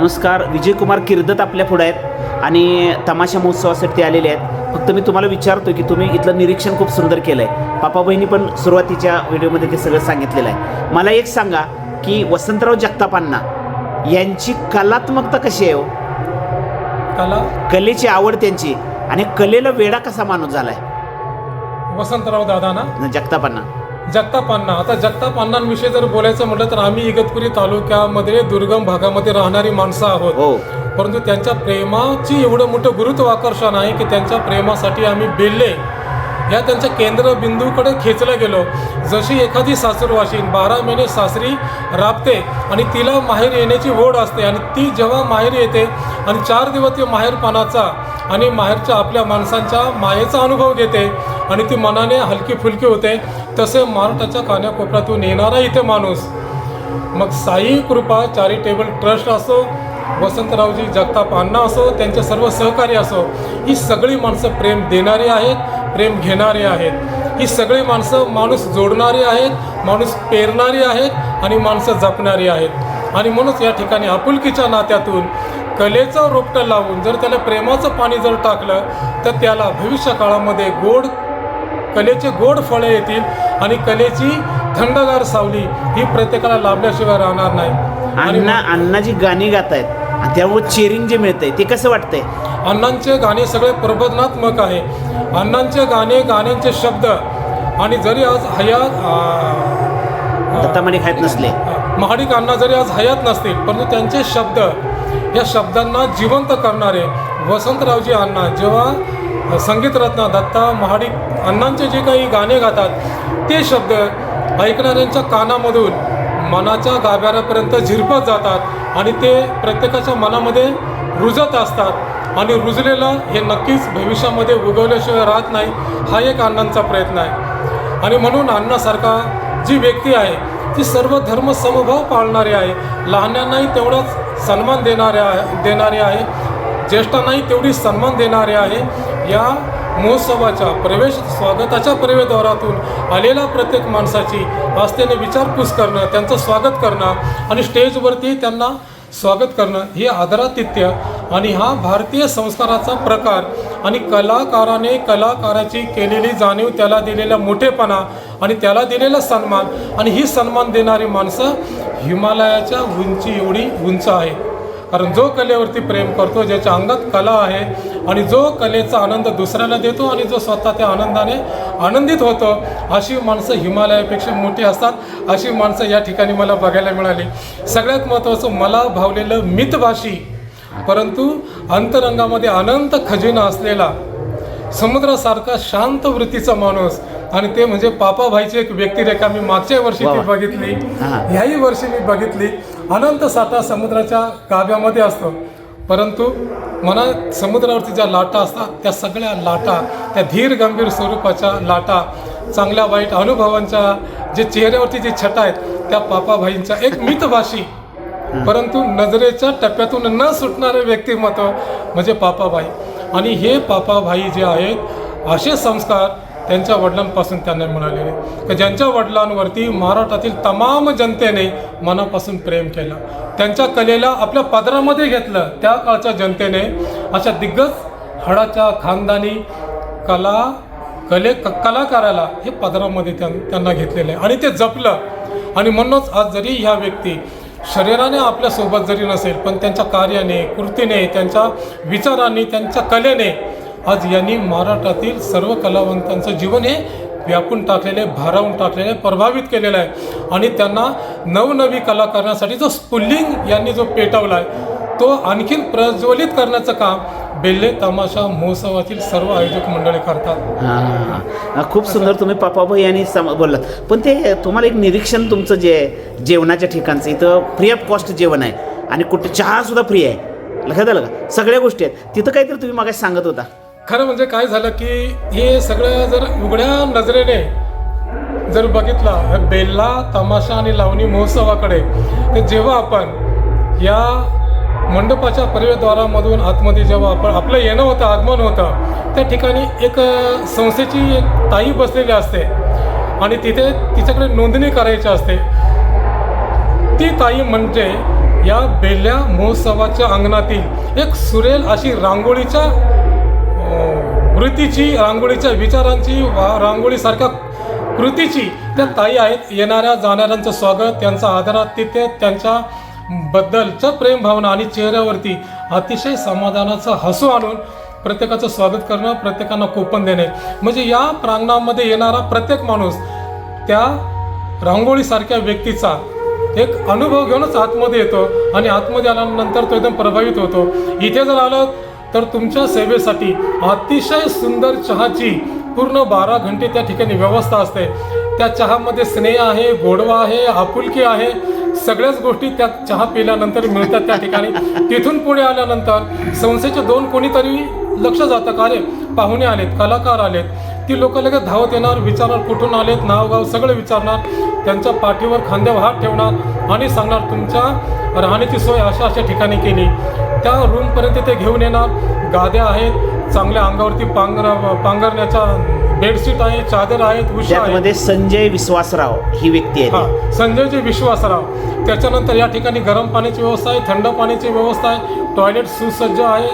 नमस्कार विजयकुमार किर्दत आपल्या पुढे आहेत आणि तमाशा महोत्सवासाठी ते आलेले आहेत. फक्त मी तुम्हाला विचारतो की तुम्ही इथलं निरीक्षण खूप सुंदर केलं आहे पापा बहिणी पण सुरुवातीच्या व्हिडिओमध्ये ते सगळं सांगितलेलं आहे. मला एक सांगा की वसंतराव जगतापांना यांची कलात्मकता कशी आहे हो? कला? कलेची आवड त्यांची आणि कलेला वेडा कसा माणूस झाला आहे वसंतराव दादा ना जगतापांना. जगताप अण्णा आता जगताप अण्णांविषयी जर बोलायचं म्हटलं तर आम्ही इगतपुरी तालुक्यामध्ये दुर्गम भागामध्ये राहणारी माणसं आहोत. हो. परंतु त्यांच्या प्रेमाची एवढं मोठं गुरुत्वाकर्षण आहे की त्यांच्या प्रेमासाठी आम्ही बेल्ले. या त्यांच्या केंद्रबिंदूकडे खेचलं गेलो. जशी एखादी सासूरवाशीन बारा महिने सासरी राबते आणि तिला माहेर येण्याची ओढ असते आणि ती जेव्हा माहेर येते आणि चार दिवस ती माहेरपणाचा आणि माहेरच्या आपल्या माणसांच्या मायेचा अनुभव घेते आणि ती मनाने हलकी फुलकी होते. तसे महाराष्ट्राच्या कान्याकोपऱ्यातून येणारा इथे माणूस. मग साई कृपा चॅरिटेबल ट्रस्ट असो वसंतरावजी जगताप अण्णा असो त्यांचे सर्व सहकारी असो ही सगळी माणसं प्रेम देणारी आहेत प्रेम घेणारी आहेत. ही सगळी माणसं माणूस जोडणारी आहेत माणूस पेरणारी आहेत आणि माणसं जपणारी आहेत. आणि म्हणूनच या ठिकाणी आपुलकीच्या नात्यातून कलेचं रोपटं लावून जर त्याला प्रेमाचं पाणी जर टाकलं तर त्याला भविष्य काळामध्ये गोड कलेचे गोड फळे येतील आणि कलेची थंडगार सावली ही प्रत्येकाला लाभल्याशिवाय राहणार नाही. आणि अण्णा अण्णा जी गाणी गात आहेत आणि त्यामुळे चेरिंग जे मिळतंय ते कसं वाटतंय? अण्णांचे गाणे सगळे प्रबोधनात्मक आहे. अण्णांचे गाणे गाण्यांचे शब्द आणि जरी आज हयात खायत नसले. महाडिक अण्णा जरी आज हयात नसतील परंतु त्यांचे शब्द या शब्दांना जिवंत करणारे वसंतरावजी अण्णा जेव्हा संगीतरत्न दत्ता महाडिक अण्णांचे जे काही गाणे गातात ते शब्द ऐकणाऱ्यांच्या कानामधून मनाच्या गाभाऱ्यापर्यंत झिरपत जातात आणि ते प्रत्येकाच्या मनामध्ये रुजत असतात. आणि रुजलेलं हे नक्कीच भविष्यामध्ये उगवल्याशिवाय राहत नाही हा एक अण्णांचा प्रयत्न आहे. आणि म्हणून अण्णासारखा जी व्यक्ती आहे ती सर्व धर्म समभाव पाळणारी आहे. लहानांनाही तेवढाच सन्मान देणारे आहे देणारी आहे. ज्येष्ठांनाही तेवढी सन्मान देणारे आहे. या महोत्सवाच्या प्रवेश स्वागताच्या प्रवेशद्वारातून आलेल्या प्रत्येक माणसाची आस्थेने विचारपूस करणं त्यांचं स्वागत करणं आणि स्टेजवरती त्यांना स्वागत करणं हे आदरातिथ्य आणि हा भारतीय संस्काराचा प्रकार आणि कलाकाराने कलाकाराची केलेली जाणीव त्याला दिलेला मोठेपणा आणि त्याला दिलेला सन्मान आणि ही सन्मान देणारी माणसं हिमालयाच्या उंची एवढी उंच आहे. कारण जो कलेवरती प्रेम करतो ज्याच्या अंगात कला आहे आणि जो कलेचा आनंद दुसऱ्याला देतो आणि जो स्वतः त्या आनंदाने आनंदित होतो अशी माणसं हिमालयापेक्षा मोठी असतात अशी माणसं या ठिकाणी मला बघायला मिळाली सगळ्यात महत्त्वाचं मला भावलेलं मितभाषी परंतु अंतरंगामध्ये अनंत खजिना असलेला समुद्रासारखा शांत वृत्तीचा माणूस आणि ते म्हणजे पापाभाईची एक व्यक्तिरेखा मी मागच्या वर्षी ती. बघितली. ह्याही वर्षी मी बघितली अनंत साठा समुद्राच्या गाभ्यामध्ये असतो. परंतु मनात समुद्रावरती ज्या लाटा असतात त्या सगळ्या लाटा त्या धीर गंभीर स्वरूपाच्या लाटा चांगल्या वाईट अनुभवांच्या जे चेहऱ्यावरती जी छटा आहेत त्या पापाभाईंच्या एक मितभाषी. परंतु नजरेच्या टप्प्यातून न सुटणारे व्यक्तिमत्व म्हणजे पापाभाई आणि हे पापाभाई जे आहेत असे संस्कार त्यांच्या वडिलांपासून त्यांना मिळालेले की ज्यांच्या वडिलांवरती महाराष्ट्रातील तमाम जनतेने मनापासून प्रेम केलं त्यांच्या कलेला आपल्या पदरामध्ये घेतलं त्या काळच्या जनतेने अशा दिग्गज हडाच्या खानदानी कला कले क कलाकाराला हे पदरामध्ये त्यां त्यांना घेतलेलं. आहे आणि ते जपलं. आणि म्हणूनच आज जरी ह्या व्यक्ती शरीराने आपल्यासोबत जरी नसेल पण त्यांच्या कार्याने कृतीने त्यांच्या विचारांनी त्यांच्या कलेने आज यांनी महाराष्ट्रातील सर्व कलावंतांचं जीवन हे व्यापून टाकलेले भारावून टाकलेले प्रभावित केलेलं आहे. आणि त्यांना नवनवी कला करण्यासाठी जो स्पुल्लिंग यांनी जो पेटवला आहे तो आणखीन प्रज्वलित करण्याचं काम बेल्ले तमाशा महोत्सवातील सर्व आयोजक मंडळी करतात. हां. खूप सुंदर तुम्ही पापाभाई यांनी सम बोललात. पण ते तुम्हाला एक निरीक्षण तुमचं जे आहे जेवणाच्या ठिकाणचं इथं फ्री ऑफ कॉस्ट जेवण आहे. आणि कुठे चहासुद्धा फ्री आहे. लक्षात आलं का? सगळ्या गोष्टी आहेत. तिथं काहीतरी तुम्ही मागे सांगत होता. खरं म्हणजे काय झालं की हे सगळं जर उघड्या नजरेने जर बघितलं बेल्ला तमाशा आणि लावणी महोत्सवाकडे तर जेव्हा आपण या मंडपाच्या प्रवेशद्वारामधून आतमध्ये जेव्हा आपण आपलं येणं होतं आगमन होतं त्या ठिकाणी एक संस्थेची एक ताई बसलेली असते आणि तिथे तिच्याकडे नोंदणी करायची असते. ती ताई म्हणजे या बेल्या महोत्सवाच्या अंगणातील एक सुरेल अशी रांगोळीच्या कृतीची वृत्तीची रांगोळीच्या विचारांची रांगोळीसारख्या कृतीची त्या ताई आहेत. येणाऱ्या जाणाऱ्यांचं स्वागत त्यांचा आदरातिथ्य त्यांच्या बद्दलच्या प्रेमभावना आणि चेहऱ्यावरती अतिशय समाधानाचं हसू आणून प्रत्येकाचं स्वागत करणं प्रत्येकांना कोपन देणे. म्हणजे या प्रांगणामध्ये येणारा प्रत्येक माणूस त्या रांगोळीसारख्या व्यक्तीचा एक अनुभव घेऊनच आतमध्ये येतो आणि आतमध्ये आल्यानंतर तो एकदम प्रभावित होतो. इथे जर आलं तर तुमच्या सेवेसाठी अतिशय सुंदर चहाची पूर्ण बारा घंटे त्या ठिकाणी व्यवस्था असते. त्या चहामध्ये स्नेह आहे गोडवा आहे आपुलकी आहे. सगळ्याच गोष्टी त्या चहा पिल्यानंतर मिळतात त्या ठिकाणी. तिथून पुढे आल्यानंतर संस्थेचे दोन कोणीतरी लक्ष जातं का रे? पाहुणे आलेत कलाकार आलेत. ती लोक लगेच धावत येणार विचारणार कुठून आलेत नाव गाव सगळं विचारणार. त्यांच्या पाठीवर खांद्यावर हात ठेवणार. आणि सांगणार तुमच्या राहण्याची सोय अशा अशा ठिकाणी केली. त्या रूमपर्यंत ते घेऊन येणार. गाद्या आहेत चांगल्या अंगावरती पांघर पांघरण्याच्या बेडशीट आहे चादर आहेत उषा आहे त्यामध्ये संजय विश्वासराव ही व्यक्ती आहे हा संजयजी विश्वासराव. त्याच्यानंतर या ठिकाणी गरम पाण्याची व्यवस्था आहे थंड पाण्याची व्यवस्था आहे. टॉयलेट सुसज्ज आहे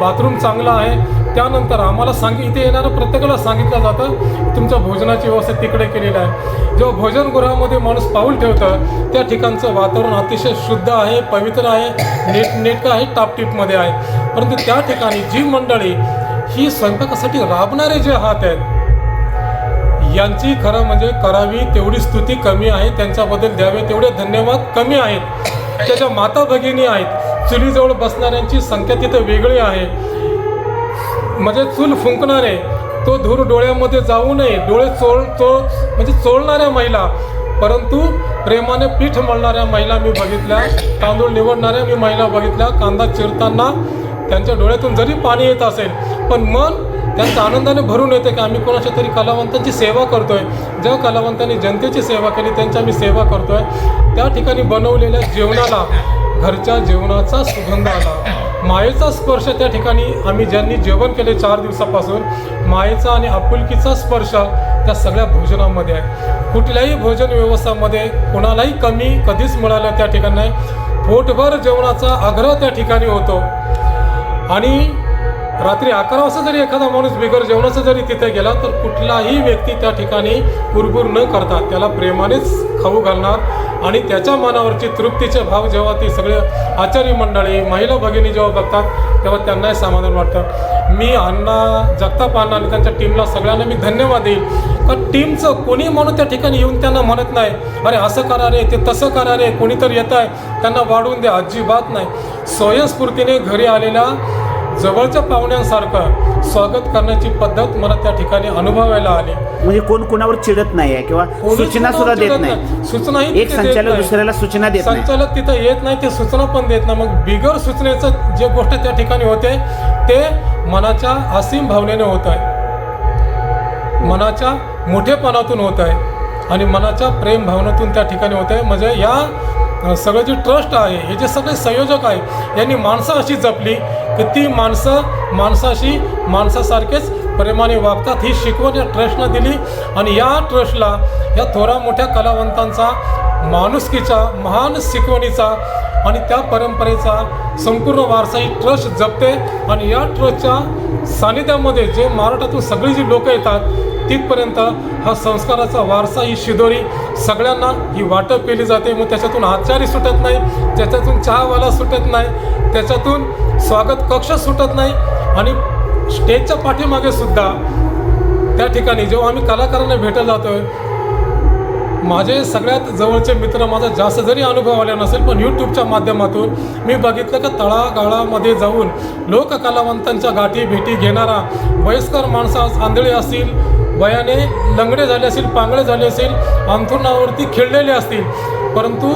बाथरूम चांगलं आहे. त्यानंतर आम्हाला सांग इथे येणाऱ्या प्रत्येकाला सांगितलं जातं तुमच्या भोजनाची व्यवस्था तिकडे केलेली आहे. जेव्हा भोजनगृहामध्ये माणूस पाऊल ठेवतं त्या ठिकाणचं वातावरण अतिशय शुद्ध आहे पवित्र आहे नेट नेटकं आहे टापटीपमध्ये आहे. परंतु त्या ठिकाणी जी मंडळी ही स्वयंपाकासाठी राबणारे जे हात आहेत यांची खरं म्हणजे करावी तेवढी स्तुती कमी आहे त्यांच्याबद्दल द्यावे तेवढे धन्यवाद कमी आहेत. त्याच्या माता भगिनी आहेत. चुलीजवळ बसणाऱ्यांची संख्या तिथं वेगळी आहे. म्हणजे चूल फुंकणारे तो धूर डोळ्यामध्ये जाऊ नये. डोळे चोळ चोळ म्हणजे चोळणाऱ्या महिला. परंतु प्रेमाने पीठ मळणाऱ्या महिला मी बघितल्या तांदूळ निवडणाऱ्या मी महिला बघितल्या कांदा चिरताना त्यांच्या डोळ्यातून जरी पाणी येत असेल पण मन त्यांच्या आनंदाने भरून येते की आम्ही कोणाच्या तरी कलावंतांची सेवा करतोय. ज्या कलावंतांनी जनतेची सेवा केली त्यांची आम्ही सेवा करतोय. त्या ठिकाणी बनवलेल्या जेवणाला घरच्या जेवणाचा सुगंध आला. मायेचा स्पर्श त्या ठिकाणी आम्ही ज्यांनी जेवण केले चार दिवसापासून मायेचा आणि आपुलकीचा स्पर्श त्या सगळ्या भोजनामध्ये आहे. कुठल्याही भोजन व्यवस्थामध्ये कोणालाही कमी कधीच मिळालं त्या ठिकाणी नाही. पोटभर जेवणाचा आग्रह त्या ठिकाणी होतो. आणि रात्री अकरा वाजता जरी एखादा माणूस बिगर जेवणाचा जरी तिथे गेला तर कुठलाही व्यक्ती त्या ठिकाणी कुरबुर न करता त्याला प्रेमानेच खाऊ घालणार आणि त्याच्या मनावरची तृप्तीचे भाव जेव्हा ती सगळे आचार्य मंडळी महिला भगिनी जेव्हा बघतात तेव्हा त्यांनाही समाधान वाटतं. मी अण्णा जगताप अण्णा आणि त्यांच्या टीमला सगळ्यांना मी धन्यवाद देईल कारण टीमचं कोणी म्हणून त्या ठिकाणी येऊन त्यांना म्हणत नाही अरे असं करा रे ते तसं करा रे कोणीतरी येत आहे त्यांना वाढवून द्या अजिबात नाही. स्वयंस्फूर्तीने घरी आलेल्या जवळच्या पाहुण्यांसारखं स्वागत करण्याची पद्धत मला त्या ठिकाणी अनुभवायला आली. म्हणजे कोण कोणावर चिडत नाही किंवा सूचना सुद्धा देत नाही. सूचनाही एक संचालक. दुसऱ्याला सूचना देत नाही. संचालक तिथं येत नाही ते सूचना पण देत नाही. मग बिगर सूचनेचं जे गोष्ट त्या ठिकाणी होते ते मनाच्या असीम भावनेने होत आहे मनाच्या मोठेपणातून होत आहे आणि मनाच्या प्रेम भावनेतून त्या ठिकाणी होत आहे म्हणजे या सगळं जे ट्रस्ट आहे हे जे सगळे संयोजक आहे यांनी माणसं अशी जपली की ती माणसं माणसाशी माणसासारखेच प्रेमाने वागतात ही शिकवण या ट्रस्टनं दिली. आणि या ट्रस्टला या थोरा मोठ्या कलावंतांचा माणुसकीचा महान शिकवणीचा आणि त्या परंपरेचा संपूर्ण वारसा ही ट्रस्ट जपते. आणि या ट्रस्टच्या सानिध्यामध्ये जे महाराष्ट्रातून सगळी जी लोकं येतात तिथपर्यंत हा संस्काराचा वारसा ही शिदोरी सगळ्यांना ही वाटप केली जाते. मग त्याच्यातून आचारी सुटत नाही त्याच्यातून चहावाला सुटत नाही त्याच्यातून स्वागत कक्ष सुटत नाही आणि स्टेजच्या पाठीमागे सुद्धा त्या ठिकाणी जेव्हा आम्ही कलाकारांना भेटायला जातोय माझे सगळ्यात जवळचे मित्र माझा जास्त जरी अनुभव आला नसेल पण यूट्यूबच्या माध्यमातून मी बघितलं का तळागाळामध्ये जाऊन लोककलावंतांच्या गाठी भेटी घेणारा वयस्कर माणसं आंधळी आंधळे असतील वयाने लंगडे झाले असतील पांगळे झाले असतील अंथरुणावरती खेळलेले असतील. परंतु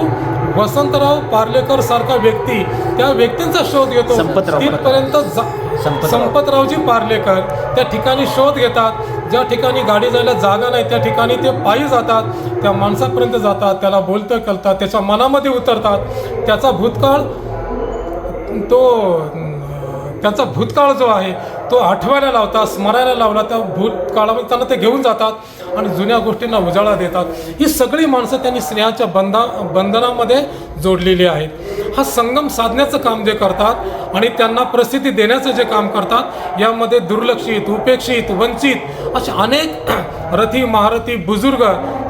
वसंतराव पार्लेकर सारखा व्यक्ती त्या व्यक्तींचा शोध घेतो. तिथपर्यंत जा संपतराव. संपतरावजी पार्लेकर त्या ठिकाणी शोध घेतात. ज्या ठिकाणी गाडी जायला जागा नाही त्या ठिकाणी ते पायी जातात. त्या माणसापर्यंत जातात त्याला बोलतं कळतात त्याच्या मनामध्ये उतरतात. त्याचा भूतकाळ तो त्याचा भूतकाळ जो आहे तो आठवायला लावतात स्मरायला लावला त्या भूतकाळामध्ये त्यांना ते घेऊन जातात आणि जुन्या गोष्टींना उजाळा देतात. ही सगळी माणसं त्यांनी स्नेहाच्या बंधा बंधनामध्ये जोडलेली आहेत. हा संगम साधण्याचं काम जे करतात आणि त्यांना प्रसिद्धी देण्याचं जे काम करतात यामध्ये दुर्लक्षित उपेक्षित वंचित असे अनेक रथी महारथी बुजुर्ग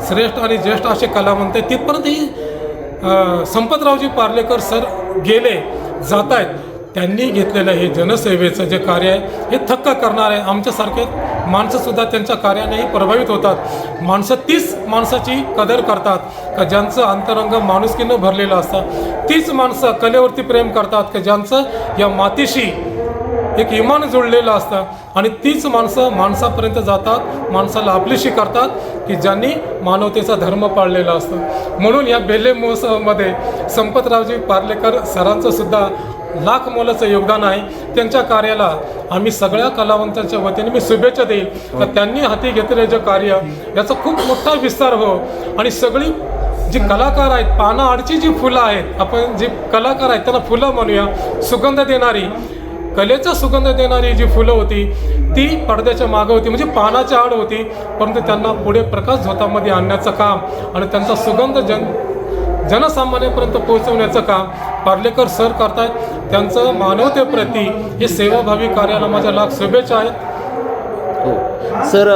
श्रेष्ठ आणि ज्येष्ठ असे कलावंत आहेत. तिथपर्यंत ही संपतरावजी पार्लेकर सर गेले जात आहेत त्यांनी घेतलेलं हे जनसेवेचं जे कार्य आहे हे थक्क करणार आहे आमच्यासारखे माणसंसुद्धा त्यांच्या कार्यानेही प्रभावित होतात. माणसं तीच माणसाची कदर करतात. का ज्यांचं अंतरंग माणुसकीनं भरलेलं असतं तीच माणसं कलेवरती प्रेम करतात. का ज्यांचं या मातीशी एक इमान जुळलेलं असतं. आणि तीच माणसं माणसापर्यंत जातात माणसाला आपलीशी करतात की ज्यांनी मानवतेचा धर्म पाळलेला असतो. म्हणून या बेल्ले महोत्सवामध्ये संपतरावजी पार्लेकर सरांचं सुद्धा लाख मोलाचं योगदान आहे. त्यांच्या कार्याला आम्ही सगळ्या कलावंतांच्या वतीने मी शुभेच्छा देईल. तर त्यांनी हाती घेतलेलं जे कार्य याचा खूप मोठा विस्तार हो. आणि सगळी जी कलाकार आहेत पाना आडची जी फुलं आहेत आपण जी कलाकार आहेत त्यांना फुलं म्हणूया सुगंध देणारी कलेचा सुगंध देणारी जी फुलं होती ती पडद्याच्या मागं होती म्हणजे पानाच्या आड होती. परंतु त्यांना पुढे प्रकाश झोतामध्ये आणण्याचं काम आणि त्यांचा सुगंध जन जनसामान्यापर्यंत पोहोचवण्याचं काम पार्लेकर सर करतायत. त्यांचं मानवतेप्रती हे सेवाभावी कार्याला माझ्या लाख शुभेच्छा आहेत. हो. सर